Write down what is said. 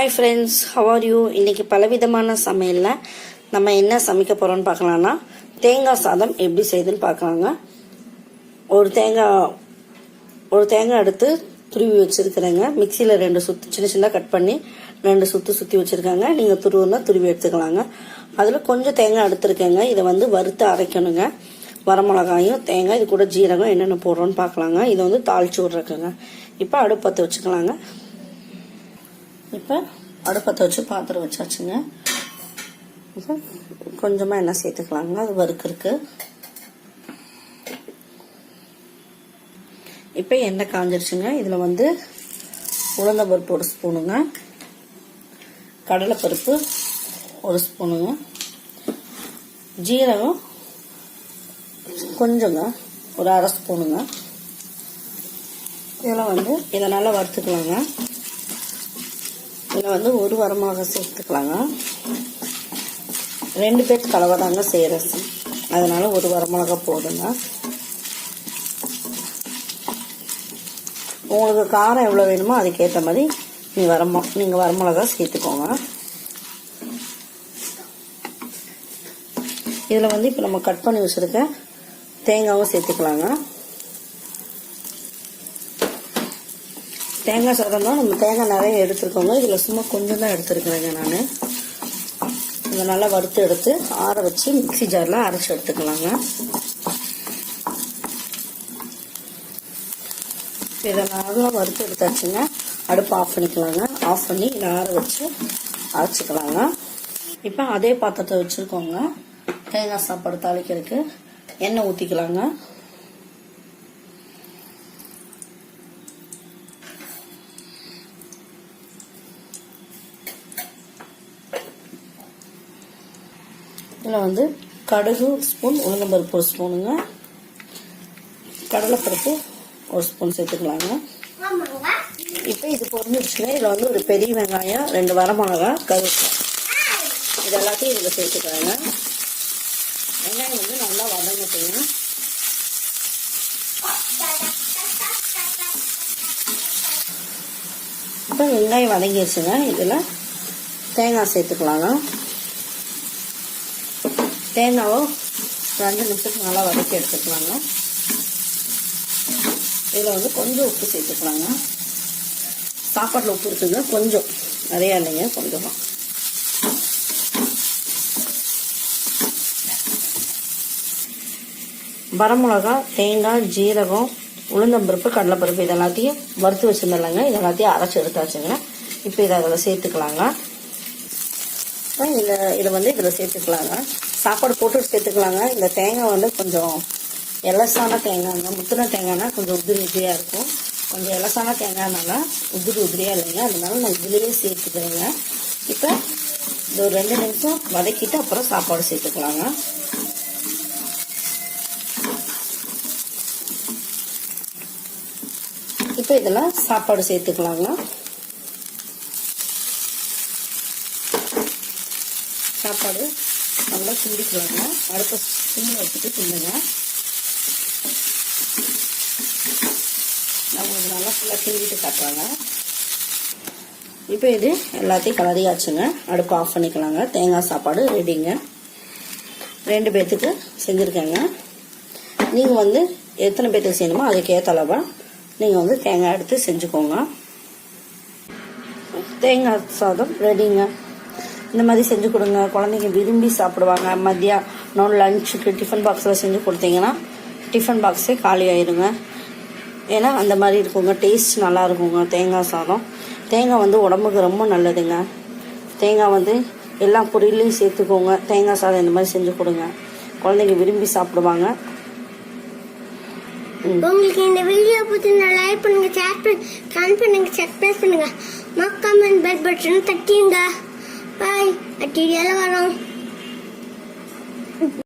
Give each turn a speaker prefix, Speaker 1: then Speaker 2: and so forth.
Speaker 1: Hi friends how are you இன்னைக்கு பலவிதமான சமையலில் நம்ம என்ன சமைக்க போகிறோம்னு பார்க்கலாம்னா தேங்காய் சாதம் எப்படி செய்யுதுன்னு பார்க்கலாங்க. ஒரு தேங்காய் ஒரு தேங்காய் எடுத்து துருவி வச்சுருக்கிறேங்க. மிக்சியில் ரெண்டு சுத்து சின்ன சின்னதாக கட் பண்ணி ரெண்டு சுற்று சுற்றி வச்சுருக்காங்க. நீங்கள் துருவுனா துருவி எடுத்துக்கலாங்க. அதில் கொஞ்சம் தேங்காய் எடுத்துருக்கேங்க. இதை வந்து வறுத்து அரைக்கணுங்க. வரமிளகாயும் தேங்காய் இது கூட ஜீரகம் என்னென்ன போடுறோன்னு பார்க்கலாங்க. இதை வந்து தாளிச்சு விட்றக்குங்க இப்போ அடுப்பத்தை வச்சுக்கலாங்க. இப்போ அடுப்பத்தை வச்சு பாத்திரம் வச்சாச்சுங்க. கொஞ்சமாக எண்ணெய் சேர்த்துக்கலாங்க. அது வறுக்கிறதுக்கு. இப்போ எண்ணெய் காஞ்சிருச்சுங்க. இதில் வந்து உளுந்த பருப்பு ஒரு ஸ்பூனுங்க. கடலைப்பருப்பு ஒரு ஸ்பூனுங்க. ஜீரகம் கொஞ்சங்க. ஒரு அரை ஸ்பூனுங்க. இதெல்லாம் வந்து இதை நல்லா வறுத்துக்கலாங்க. இதில் வந்து ஒரு வரமாக சேர்த்துக்கலாங்க. ரெண்டு பேர் கலவை தாங்க செய்கிறேன் அதனால் ஒரு வரமிளகா போடுங்க உங்களுக்கு காரம் எவ்வளோ வேணுமோ அதுக்கேற்ற மாதிரி நீங்கள் வரமோ நீங்கள் வரமிளகா சேர்த்துக்கோங்க. இதில் வந்து இப்போ நம்ம கட் பண்ணி வச்சுருக்க தேங்காவும் சேர்த்துக்கலாங்க. தேங்காய் சாதம் தான் நம்ம தேங்காய் நிறைய எடுத்துருக்கோங்க. இதில் சும்மா கொஞ்சம் தான் எடுத்துருக்குறேங்க நான். இதை நல்லா வறுத்து எடுத்து ஆற வச்சு மிக்சி ஜாரில் அரைச்சி எடுத்துக்கலாங்க. இதை நல்லா வறுத்து எடுத்தாச்சுங்க. அடுப்பு ஆஃப் பண்ணிக்கலாங்க. ஆஃப் பண்ணி இதை ஆற வச்சு அரைச்சிக்கலாங்க. இப்போ அதே பாத்திரத்தை வச்சுருக்கோங்க. தேங்காய் சாப்பாடு தாளிக்கிறதுக்கு எண்ணெய் ஊற்றிக்கலாங்க இதில் வந்து கடுகு ஸ்பூன் உளுந்தம்பருப்பு ஒரு ஸ்பூனுங்க. கடலைப்பருப்பு ஒரு ஸ்பூன் சேர்த்துக்கலாங்க. இப்போ இது பொரிஞ்சிருச்சுன்னா இதில் வந்து ஒரு பெரிய வெங்காயம் ரெண்டு வரமிளகா கருவேப்பிலை. இது எல்லாத்தையும் இதில் சேர்த்துக்கலாங்க. வெங்காயம் வந்து நல்லா வதங்கட்டுங்க இப்போ வெங்காயம் வதங்கிடுச்சுங்க இதில் தேங்காய் சேர்த்துக்கலாங்க. தேங்காவும் ரெண்டு நிமிஷத்துக்கு நல்லா வதக்கி எடுத்துக்கலாங்க. இதில் வந்து கொஞ்சம் உப்பு சேர்த்துக்கலாங்க. சாப்பாட்டில் உப்பு இருக்குங்க கொஞ்சம். நிறையா இல்லைங்க கொஞ்சமாக வரமிளகா தேங்காய் ஜீரகம் உளுந்தம்பருப்பு கடலைப்பருப்பு இது எல்லாத்தையும் வறுத்து வச்சுருந்தேன்லங்க. இது எல்லாத்தையும் அரைச்சி எடுத்தாச்சுங்க. இப்போ இதை அதில் சேர்த்துக்கலாங்க. இதில் இதை வந்து இதில் சேர்த்துக்கலாங்க. சாப்பாடு போட்டு சேர்த்துக்கலாங்க இந்த தேங்காய் வந்து கொஞ்சம் எலசான தேங்காய்ங்க. முத்தின தேங்காய்னா கொஞ்சம் உதிரி உதிரியாக இருக்கும். கொஞ்சம் எலசான தேங்காய்னால உதிரி உதிரியாக இல்லைங்க. அதனால நான் இதுலேயே சேர்த்துக்கிறேங்க. இப்போ இது ஒரு ரெண்டு நிமிஷம் வதக்கிட்டு அப்புறம் சாப்பாடு சேர்த்துக்கலாங்க. இப்போ இதெல்லாம் சாப்பாடு சேர்த்துக்கலாங்க. சாப்பாடு நல்லா கிண்டிக்கலாங்க அடுத்த சிம்மில் வச்சுட்டு கிண்டுங்க. நான் உங்களுக்கு நல்லா ஃபுல்லாக கிண்டிட்டு காட்டுறாங்க இப்போ இது எல்லாத்தையும் கலரியாச்சுங்க அடுப்பு ஆஃப் பண்ணிக்கலாங்க. தேங்காய் சாப்பாடு ரெடிங்க ரெண்டு பேர்த்துக்கு செஞ்சுருக்கேங்க. நீங்கள் வந்து எத்தனை பேர்த்துக்கு செய்யணுமோ அதுக்கேற்ற அளவாக நீங்கள் வந்து தேங்காய் எடுத்து செஞ்சுக்கோங்க. தேங்காய் சாதம் ரெடிங்க இந்த மாதிரி செஞ்சு கொடுங்க. குழந்தைங்க விரும்பி சாப்பிடுவாங்க. மதியானம் லஞ்சுக்கு டிஃபன் பாக்ஸில் செஞ்சு கொடுத்தீங்கன்னா டிஃபன் பாக்ஸே காலி ஆயிருங்க. ஏன்னா அந்த மாதிரி இருக்குங்க. டேஸ்ட் நல்லா இருக்குங்க. தேங்காய் சாதம். தேங்காய் வந்து உடம்புக்கு ரொம்ப நல்லதுங்க. தேங்காய் வந்து எல்லா பொரியலையும் சேர்த்துக்கோங்க. தேங்காய் சாதம் இந்த மாதிரி செஞ்சு கொடுங்க. குழந்தைங்க விரும்பி சாப்பிடுவாங்க.
Speaker 2: உங்களுக்கு இந்த வீடியோ பிடிச்சிருந்தா லைக் பண்ணுங்க ஷேர் பண்ணுங்க கமெண்ட் பண்ணுங்க சப்ஸ்கிரைப் பண்ணுங்க. மக்காமன் bell button Ay, aquí ya lo ganó.